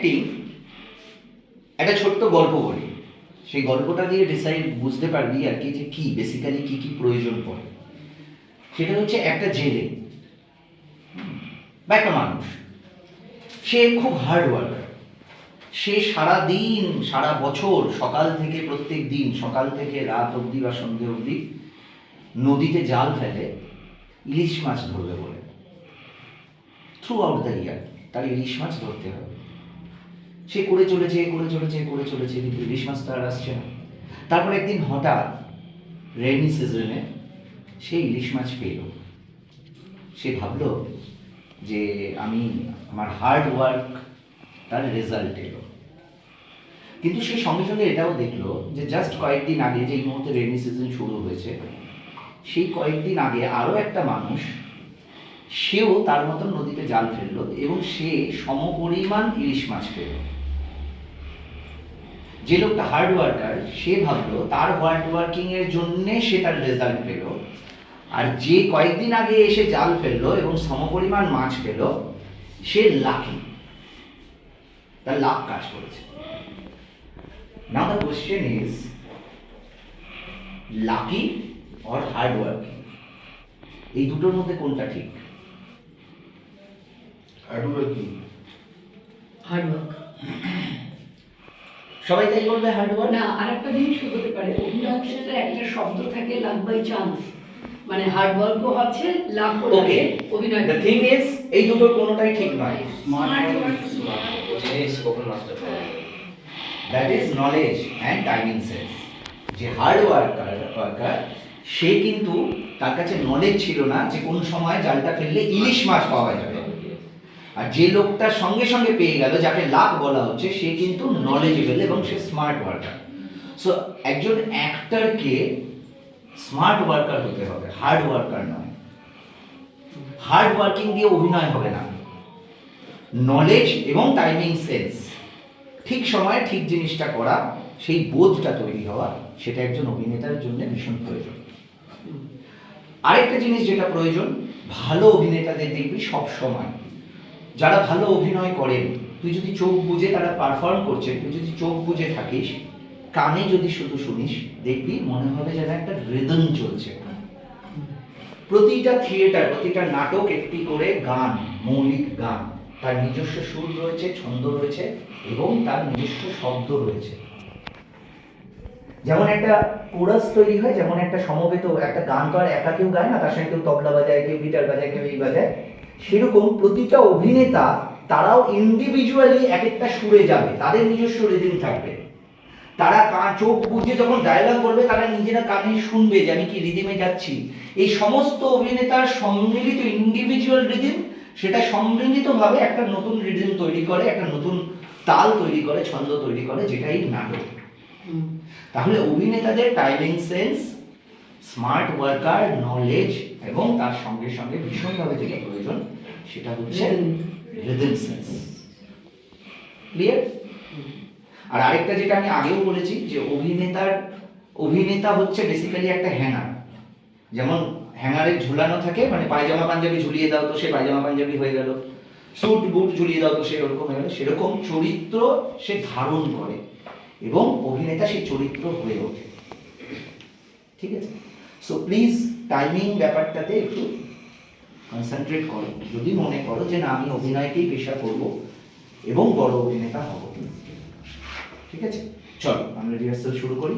Acting একটা ছোট্ট গল্প বলি। সেই গল্পটা দিয়ে ডিসাইড বুঝতে পারবি আর কি যে কি বেসিক্যালি কি কি প্রয়োজন পড়ে। সেটা হচ্ছে একটা জেলে। বা একটা মানুষ। সে খুব হার্ড ওয়ার্কার সে সারা দিন সারা বছর, সকাল থেকে প্রত্যেক দিন, সকাল থেকে রাত অবধি বা সন্ধে অবধি নদীতে জাল ফেলে, ইলিশ মাছ ধরবে বলে। থ্রু আউট দ্য ইয়ার তার ইলিশ মাছ ধরতে হবে। সে করে চলেছে করে চলেছে করে চলেছে, কিন্তু ইলিশ মাছ তো আর আসছে না। তারপর একদিন হঠাৎ রেনি সিজনে সে ইলিশ মাছ পেল। সে ভাবলো যে আমি, আমার হার্ড ওয়ার্ক তার রেজাল্ট এলো। কিন্তু সে সঙ্গে সঙ্গে এটাও দেখল যে জাস্ট কয়েকদিন আগে যে এই মুহূর্তে রেনি সিজন শুরু হয়েছে, সেই কয়েকদিন আগে আরও একটা মানুষ, সেও তার মতন নদীতে জাল ফেলল এবং সে সমপরিমাণ ইলিশ মাছ পেল। যে লোকটা হার্ড ওয়ার্কার সে ভাবলো তার হার্ড ওয়ার্কিং এর জন্যে সে তার রেজাল্ট পেল। আর যে কয়েকদিন আগে এসে জাল ফেলল এবং সমপরিমাণ মাছ পেল সে লাকি তার লাভ কাজ করেছে। Now the question is lucky or hard working এই দুটোর মধ্যে কোনটা ঠিক? হার্ড ওয়ার্কিং হার্ড ওয়ার্ক সবাই তাই বলবে হার্ড ওয়ার্ক না আরেকটা জিনিস হতে পারে অভিনয় একটা শব্দ থাকে লাভ বাই চান্স। মানে হার্ড ওয়ার্কও আছে লাভ ওকে অভিনয় দ্য থিং ইজ এই দুটোর কোনোটাই ঠিক নয়। নষ্ট that is knowledge and timing sense যে হার্ড ওয়ার্কার ওয়ার্কার সে কিন্তু তার কাছে নলেজ ছিল না যে কোন সময় জালটা ফেললে ইলিশ মাছ পাওয়া যাবে। আর যে লোকটা সঙ্গে সঙ্গে পেয়ে গেল, যাকে লাক বলা হচ্ছে, সে কিন্তু নলেজেবল এবং সে স্মার্ট ওয়ার্কার সো একজন অ্যাক্টারকে স্মার্ট ওয়ার্কার হতে হবে হার্ড ওয়ার্কার নয়। হার্ড ওয়ার্কিং দিয়ে অভিনয় হবে না। নলেজ এবং টাইমিং সেন্স ঠিক সময়ে ঠিক জিনিসটা করা, সেই বোধটা তৈরি হওয়া, সেটা একজন অভিনেতার জন্য ভীষণ প্রয়োজন। আরেকটা জিনিস যেটা প্রয়োজন, ভালো অভিনেতাদের দেখবি সব সময়। যারা ভালো অভিনয় করেন, তুই যদি চোখ বুজে তারা পারফর্ম করছে, তুই যদি চোখ বুজে থাকিস, কানে যদি শুধু শুনিস, দেখবি মনে হবে যেন একটা রিদম চলছে। প্রতিটা থিয়েটার প্রতিটা নাটক একটি করে গান, মৌলিক গান। তার নিজস্ব সুর রয়েছে, ছন্দ রয়েছে, এবং তার নিজস্ব শব্দ রয়েছে। যেমন একটা কোরাস তৈরি হয়, যেমন একটা সমবেত একটা গান তো আর একা কেউ গায় না, তার সঙ্গে কেউ তবলা বাজায়, কেউ গিটার বাজায়, কেউ এই বাজায়। সেরকম প্রতিটা অভিনেতা তারাও ইন্ডিভিজুয়ালি এক একটা সুরে যাবে তাদের নিজস্ব রিদিম থাকবে। তারা কা- চোখ বুঝে যখন ডায়লগ করবে তারা নিজেরা কানে শুনবে যে আমি কি রিদিমে যাচ্ছি। এই সমস্ত অভিনেতার সম্মিলিত ইন্ডিভিজুয়াল রিদিম সেটা সম্মিলিতভাবে একটা নতুন রিদিম তৈরি করে একটা নতুন তাল তৈরি করে ছন্দ তৈরি করে যেটাই নাটক। তাহলে অভিনেতাদের timing sense smart worker knowledge এবং তার সঙ্গে সঙ্গে ভীষণভাবে যেটা প্রয়োজন, সেটা হচ্ছে রিদম সেন্স ক্লিয়ার আর আরেকটা যেটা আমি আগেও বলেছি, যে অভিনেতার, অভিনেতা হচ্ছে বেসিক্যালি একটা হ্যাঙ্গার যেমন হ্যাঙ্গারে ঝুলানো থাকে মানে পায়জামা পাঞ্জাবি ঝুলিয়ে দাও তো সে পায়জামা পাঞ্জাবি হয়ে গেল। স্যুট বুট ঝুলিয়ে দাও তো সে ওরকম হয়ে গেল। সেরকম চরিত্র সে ধারণ করে, এবং অভিনেতা সেই চরিত্র হয়ে ওঠে। ঠিক আছে? সো প্লিজ টাইমিং ব্যাপারটাতে একটু কনসেন্ট্রেট করো। যদি মনে করো যে না, আমি অভিনয়কেই পেশা করব এবং বড় অভিনেতা হব। ঠিক আছে? চলো, আমরা রিহার্সাল শুরু করি।